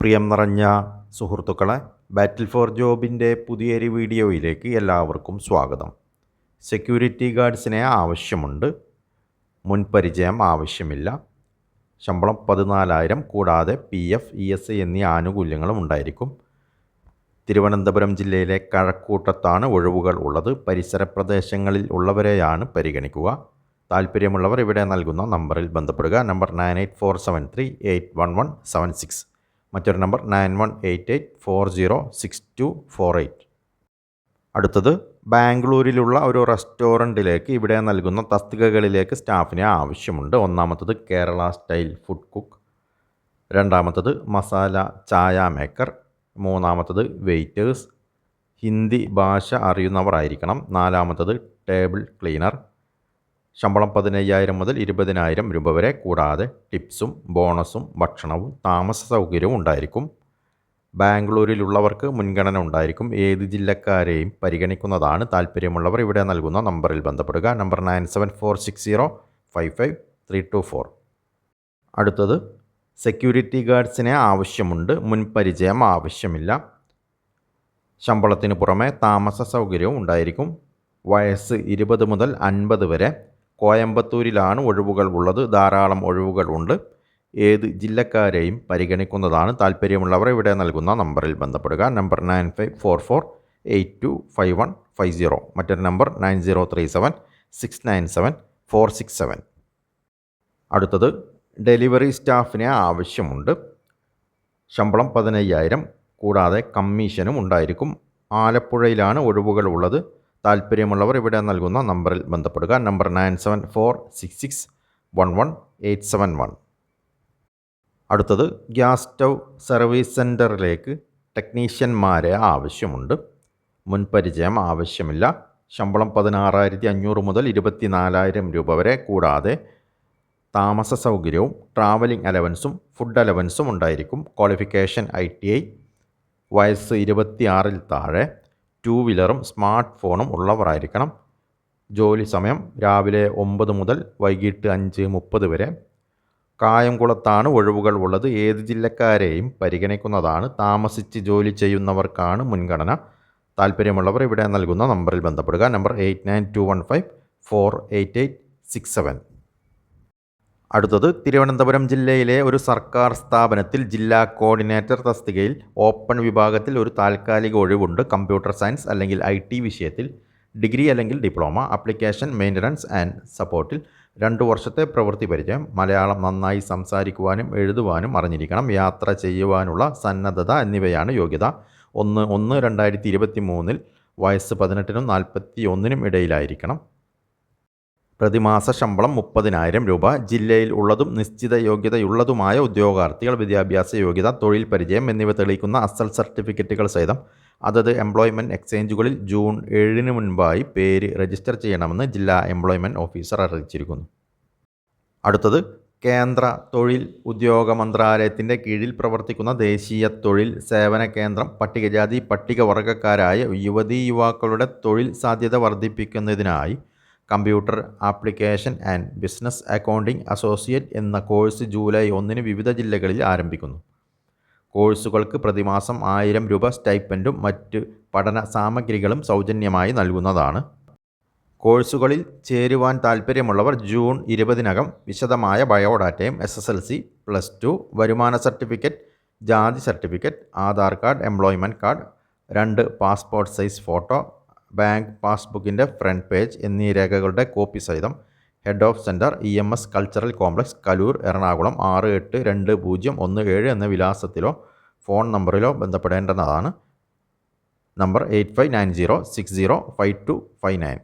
പ്രിയം നിറഞ്ഞ സുഹൃത്തുക്കളെ ബാറ്റിൽ ഫോർ ജോബിന്റെ പുതിയൊരു വീഡിയോയിലേക്ക് എല്ലാവർക്കും സ്വാഗതം. സെക്യൂരിറ്റി ഗാർഡ്സിനെ ആവശ്യമുണ്ട് മുൻപരിചയം ആവശ്യമില്ല. ശമ്പളം പതിനാലായിരം കൂടാതെ പി എഫ് ഇ എസ് എന്നീ ആനുകൂല്യങ്ങളും ഉണ്ടായിരിക്കും. തിരുവനന്തപുരം ജില്ലയിലെ കഴക്കൂട്ടത്താണ് ഒഴിവുകൾ ഉള്ളത്. പരിസര പ്രദേശങ്ങളിൽ ഉള്ളവരെയാണ് പരിഗണിക്കുക. താല്പര്യമുള്ളവർ ഇവിടെ നൽകുന്ന നമ്പറിൽ ബന്ധപ്പെടുക. Number nine eight four seven three eight one one seven six. മറ്റൊരു number nine one eight eight four zero six two four eight. അടുത്തത് ബാംഗ്ലൂരിലുള്ള ഒരു റെസ്റ്റോറന്റിലേക്ക് ഇവിടെ നൽകുന്ന തസ്തികകളിലേക്ക് സ്റ്റാഫിനെ ആവശ്യമുണ്ട്. ഒന്നാമത്തത് കേരള സ്റ്റൈൽ ഫുഡ് കുക്ക്. രണ്ടാമത്തത് മസാല ചായ മേക്കർ. മൂന്നാമത്തത് വെയിറ്റേഴ്സ്. ഹിന്ദി ഭാഷ അറിയുന്നവർ ആയിരിക്കണം നാലാമത്തത് ടേബിൾ ക്ലീനർ. ശമ്പളം പതിനയ്യായിരം മുതൽ ഇരുപതിനായിരം രൂപ വരെ കൂടാതെ ടിപ്സും ബോണസും ഭക്ഷണവും താമസ സൗകര്യവും ഉണ്ടായിരിക്കും. ബാംഗ്ലൂരിലുള്ളവർക്ക് മുൻഗണന ഉണ്ടായിരിക്കും. ഏത് ജില്ലക്കാരെയും പരിഗണിക്കുന്നതാണ് താല്പര്യമുള്ളവർ. ഇവിടെ നൽകുന്ന നമ്പറിൽ ബന്ധപ്പെടുക. Number nine seven four six zero five five three two four. അടുത്തത് സെക്യൂരിറ്റി ഗാർഡ്സിനെ ആവശ്യമുണ്ട്. മുൻപരിചയം ആവശ്യമില്ല. ശമ്പളത്തിന് പുറമെ താമസ സൗകര്യവും ഉണ്ടായിരിക്കും. വയസ്സ് ഇരുപത് മുതൽ അൻപത് വരെ കോയമ്പത്തൂരിലാണ് ഒഴിവുകൾ ഉള്ളത്. ധാരാളം ഒഴിവുകൾ ഉണ്ട്. ഏത് ജില്ലക്കാരെയും പരിഗണിക്കുന്നതാണ് താല്പര്യമുള്ളവർ ഇവിടെ നൽകുന്ന നമ്പറിൽ ബന്ധപ്പെടുക. Number nine five four four eight two five one five zero. മറ്റൊരു number nine zero three seven six nine seven four six seven. അടുത്തത് ഡെലിവറി സ്റ്റാഫിനെ ആവശ്യമുണ്ട്. ശമ്പളം പതിനയ്യായിരം. കൂടാതെ കമ്മീഷനും ഉണ്ടായിരിക്കും. ആലപ്പുഴയിലാണ് ഒഴിവുകൾ ഉള്ളത്. താല്പര്യമുള്ളവർ ഇവിടെ നൽകുന്ന നമ്പറിൽ ബന്ധപ്പെടുക. Number nine seven four six six one one eight seven one. അടുത്തത് ഗ്യാസ് സ്റ്റൗ സർവീസ് സെന്ററിലേക്ക് ടെക്നീഷ്യന്മാരെ ആവശ്യമുണ്ട്. മുൻപരിചയം ആവശ്യമില്ല. ശമ്പളം പതിനാറായിരത്തി അഞ്ഞൂറ് മുതൽ ഇരുപത്തി നാലായിരം രൂപ വരെ കൂടാതെ താമസ സൗകര്യവും ട്രാവലിംഗ് അലവൻസും ഫുഡ് അലവൻസും ഉണ്ടായിരിക്കും. ക്വാളിഫിക്കേഷൻ ഐ ടി ഐ വയസ്സ് ഇരുപത്തിയാറിൽ താഴെ. ടൂ വീലറും സ്മാർട്ട് ഫോണും ഉള്ളവരായിരിക്കണം. ജോലി സമയം രാവിലെ ഒമ്പത് മുതൽ വൈകിട്ട് അഞ്ച് മുപ്പത് വരെ. കായംകുളത്താണ് ഒഴിവുകൾ ഉള്ളത്. ഏത് ജില്ലക്കാരെയും പരിഗണിക്കുന്നതാണ്. താമസിച്ച് ജോലി ചെയ്യുന്നവർക്കാണ് മുൻഗണന. താല്പര്യമുള്ളവർ ഇവിടെ നൽകുന്ന നമ്പറിൽ ബന്ധപ്പെടുക. Number eight nine two one five four eight eight six seven. അടുത്തത് തിരുവനന്തപുരം ജില്ലയിലെ ഒരു സർക്കാർ സ്ഥാപനത്തിൽ ജില്ലാ കോർഡിനേറ്റർ തസ്തികയിൽ ഓപ്പൺ വിഭാഗത്തിൽ ഒരു താൽക്കാലിക ഒഴിവുണ്ട്. കമ്പ്യൂട്ടർ സയൻസ് അല്ലെങ്കിൽ ഐ ടി വിഷയത്തിൽ ഡിഗ്രി അല്ലെങ്കിൽ ഡിപ്ലോമ അപ്ലിക്കേഷൻ മെയിന്റനൻസ് ആൻഡ് സപ്പോർട്ടിൽ രണ്ട് വർഷത്തെ പ്രവൃത്തി പരിചയം മലയാളം നന്നായി സംസാരിക്കുവാനും എഴുതുവാനും അറിഞ്ഞിരിക്കണം യാത്ര ചെയ്യുവാനുള്ള സന്നദ്ധത എന്നിവയാണ് യോഗ്യത. ഒന്ന് ഒന്ന് രണ്ടായിരത്തി ഇരുപത്തി മൂന്നിൽ വയസ്സ് പതിനെട്ടിനും നാൽപ്പത്തി ഒന്നിനും ഇടയിലായിരിക്കണം. പ്രതിമാസ ശമ്പളം മുപ്പതിനായിരം രൂപ. ജില്ലയിൽ ഉള്ളതും നിശ്ചിത യോഗ്യതയുള്ളതുമായ ഉദ്യോഗാർത്ഥികൾ വിദ്യാഭ്യാസ യോഗ്യത തൊഴിൽ പരിചയം എന്നിവ തെളിയിക്കുന്ന അസൽ സർട്ടിഫിക്കറ്റുകൾ സഹിതം അതത് എംപ്ലോയ്മെന്റ് എക്സ്ചേഞ്ചുകളിൽ ജൂൺ ഏഴിന് മുൻപായി പേര് രജിസ്റ്റർ ചെയ്യണമെന്ന് ജില്ലാ എംപ്ലോയ്മെന്റ് ഓഫീസർ അറിയിച്ചിരിക്കുന്നു. അടുത്തത് കേന്ദ്ര തൊഴിൽ ഉദ്യോഗ മന്ത്രാലയത്തിന്റെ കീഴിൽ പ്രവർത്തിക്കുന്ന ദേശീയ തൊഴിൽ സേവന കേന്ദ്രം പട്ടികജാതി പട്ടികവർഗക്കാരായ യുവതീ യുവാക്കളുടെ തൊഴിൽ സാധ്യത വർദ്ധിപ്പിക്കുന്നതിനായി computer application and business accounting associate എന്ന കോഴ്സ് ജൂലൈ ഒന്നിന് വിവിധ ജില്ലകളിൽ ആരംഭിക്കുന്നു. കോഴ്സുകൾക്ക് പ്രതിമാസം ആയിരം രൂപ സ്റ്റൈപ്പന്റും മറ്റ് പഠന സാമഗ്രികളും സൗജന്യമായി നൽകുന്നതാണ്. കോഴ്സുകളിൽ ചേരുവാൻ താൽപ്പര്യമുള്ളവർ ജൂൺ ഇരുപതിനകം വിശദമായ ബയോഡാറ്റയും S S L C plus two വരുമാന സർട്ടിഫിക്കറ്റ് ജാതി certificate Aadhaar card employment card രണ്ട് പാസ്പോർട്ട് സൈസ് ഫോട്ടോ ബാങ്ക് പാസ്ബുക്കിന്റെ ഫ്രണ്ട് പേജ് എന്നീ രേഖകളുടെ കോപ്പി സഹിതം head of centre E M S cultural complex Kaloor Ernakulam ആറ് എട്ട് രണ്ട് പൂജ്യം ഒന്ന് ഏഴ് എന്ന വിലാസത്തിലോ ഫോൺ നമ്പറിലോ ബന്ധപ്പെടേണ്ടതാണ്. Number eight five nine zero six zero five two five nine.